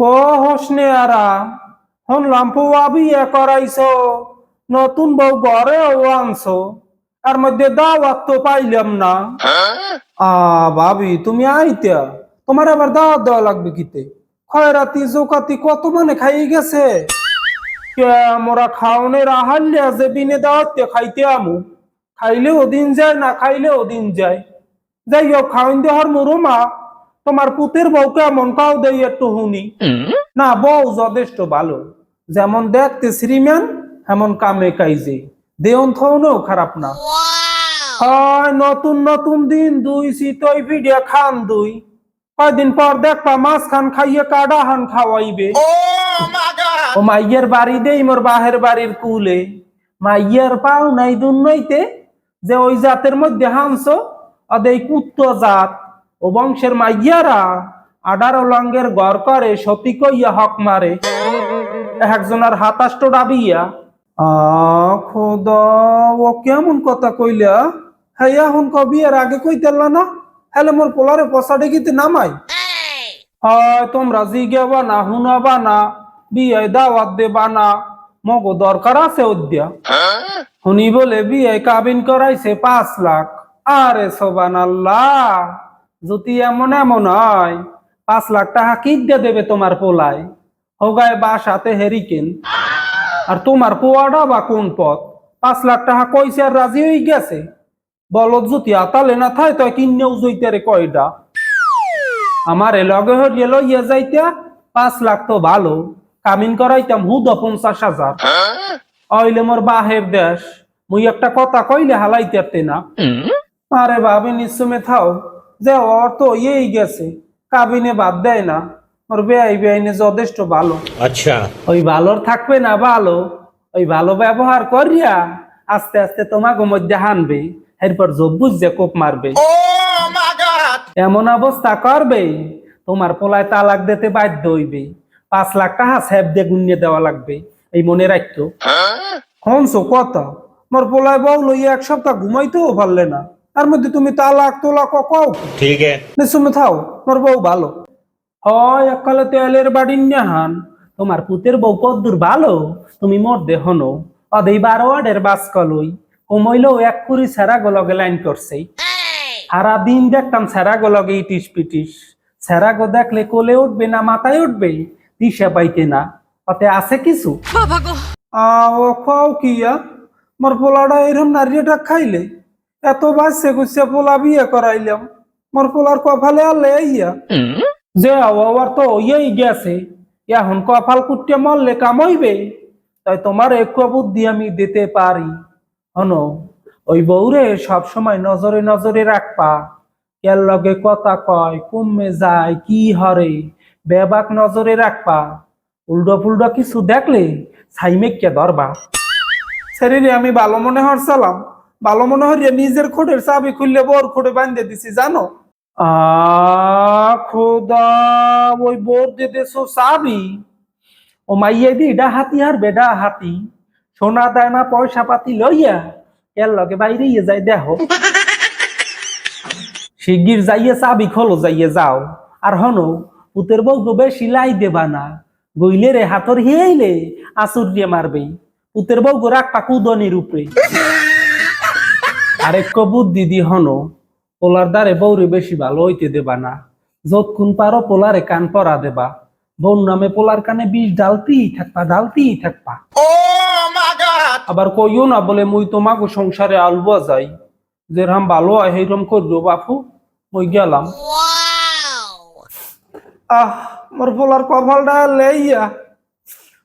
ও হোসনে আরা শুনলাম পুয়া বিয়ে করাইছো নতুন বউ ঘরে আনছো আর মধ্যে দাওয়াত তো পাইলাম না। আ ভাবি তুমি আইতা তোমার আবার দাওয়াত দেওয়া লাগবে কিতে? খয়রাতি জোকাতি কত মানে খাই গেছে? মোরা খাওনের আহাল্যা যে বিনে দাওয়াতে খাইতে আমু? খাইলে ওদিন যায় না খাইলে ওদিন যায়। যাই হোক খাওয়াইন দেহর মুরুমা তোমার পুতের বউ কেমন কাউ দেই একটু শুনি। না বউ যথেষ্ট ভালো। যেমন দেখতে শ্রীমান এমন কামে কাইজে। দেয়ন থৌনও খারাপ না। হয় নতুন নতুন দিন দুই শীতই ভিডিও খান দুই। কয়দিন পর দেখবা মাছ খান খাইয়ে কাডা হান খাওয়াইবে। ও মাইয়ের বাড়ি দেই মোর বাহের বাড়ির কুলে। মাইয়ের পাও নাই দুন নইতে যে ওই জাতের মধ্যে হাংস অদেই কুত্ত জাত। ও বংশের মাইয়ারা আডারো লঙ্গের গড় করে সতী কইয়া হক মারে। একজনের হাতাষ্ট ডাবিয়া খোদা ও কেমন কথা কইলা? হ্যাঁ এখন কবি এর আগে কইতেলা না? হ্যালে মোর পোলারে পচা ডেকিতে নামাই? হয় তোমরা জিগেবা না হুনাবা না বিয়ে দাওয়াত দেবা না মগো দরকার আছে অদ্যা শুনি বলে বিয়ে কাবিন করাইছে পাঁচ লাখ। আরে সোবান আল্লাহ যদি এমন এমন হয় পাঁচ লাখ টাকা কি দিয়ে দেবে তোমার পোলায়। হোগায় বাসাতে হেরিকেন। আর তোমার পোয়াটা বা কোন পথ? পাঁচ লাখ টাকা কইছে আর রাজি হয়ে গেছে। বলত যদি আতালে না থাই তো কিনেও জইতে রে কয়টা আমার লগে হরিয়ে লইয়া যাইতা পাঁচ লাখ তো ভালো। কামিন করাইতাম হুদ পঞ্চাশ হাজার। অইলে মোর বাহের দেশ। মুই একটা কথা কইলে হালাইতে না। আরে ভাবি নিশ্চমে থাও। যে ওর তো ইয়েই গেছে কাবিনে বাদ দেয় না। ওর বেআই বেআইনে যথেষ্ট ভালো। আচ্ছা। ওই ভালোর থাকবে না ভালো ওই ভালো ব্যবহার করিয়া আস্তে আস্তে তোমাকে মধ্যে হানবে এরপর জব্বুজ যে কোপ মারবে। এমন অবস্থা করবে তোমার পোলায় তালাক দিতে বাধ্য হইবে। পাঁচ লাখ টাকা স্যাপ দিয়ে গুনিয়ে দেওয়া লাগবে এই মনে রাখতো হনসো কত? মোর পোলায় বউ লইয়া এক সপ্তাহ ঘুমাইতেও পারলে না। তার মধ্যে তুমি তালাক তোলাক কও। ঠিক তুমি থাও তোর বউ ভালো। হয় এককালে তেলের বাড়ি হান। তোমার পুতের বউ কদ্দুর ভালো তুমি মোর দেহ নো অদেই বারো আডের বাস কলই কমইলেও এক কুড়ি ছেড়া গোলগে লাইন করছে। সারা দিন দেখতাম সেরা গোলগে ইটিস পিটিস। সেরা গো দেখলে কোলে উঠবে না মাথায় উঠবে দিশা পাইতে না। অতে আছে কিছু? আ ও খাও কিয়া। মোর পোলাটা এরম নারীটা খাইলে এত বাসছে গুছে পোলা বিয়ে করাইলাম। মোর পোলার কপালে আলে ইয়া। যে আবার তো ইয়েই গেছে। এখন কপাল কুটে মরলে কামইবে তাই তোমার এক বুদ্ধি আমি দিতে পারি। হনো ওই বউরে সব সময় নজরে নজরে রাখবা। কের লগে কথা কয় কমে যায় কি হরে বেবাক নজরে রাখবা। উল্টো ফুল্টো কিছু দেখলে সাইমেককে ধরবা। শরীরে আমি ভালো মনে হরছিলাম ভালো মনে হরিয়া নিজের খোটের চাবি খুললে বর খোটে বান্ধে দিছি, জানো? খোদা, ওই বোর যে দেশো চাবি, ও মাইয়া দি ডা হাতি আর বেডা হাতি। সোনা দানা পয়সা পাতি লইয়া, এর লগে বাইরে ইয়ে যাই দেখো। শিগগির যাইয়ে চাবি খোলো, যাইয়ে যাও। আর হনো, পুতের বউ গো বেশি দেবা না। গইলে রে, হাতর হিয়াইলে আসুর দিয়ে মারবে পুতের বউ গো রাখ পাকুদনির উপরে। আরেক বুদ্ধি দিদি হনো পোলার দ্বারে বউরে বেশি ভালো হইতে দেবা না। যতক্ষণ পারো পোলারে কান পরা দেবা। বউর নামে পোলার কানে বিষ ডালতেই থাকবা ডালতেই থাকবা। আবার কইও না বলে মুই তোমাকে সংসারে আলবা যাই। যেরকম ভালো হয় সেইরকম করব বাপু মুই গেলাম। আহ মোর পোলার কপালটা লেইয়া।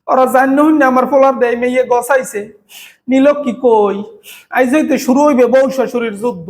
ওরা জান্য না আমার ফোলার দেয়, মেয়ে গসাইছে। নিল কি কই? আইজ হইতে শুরু হইবে বউ শাশুড়ির যুদ্ধ।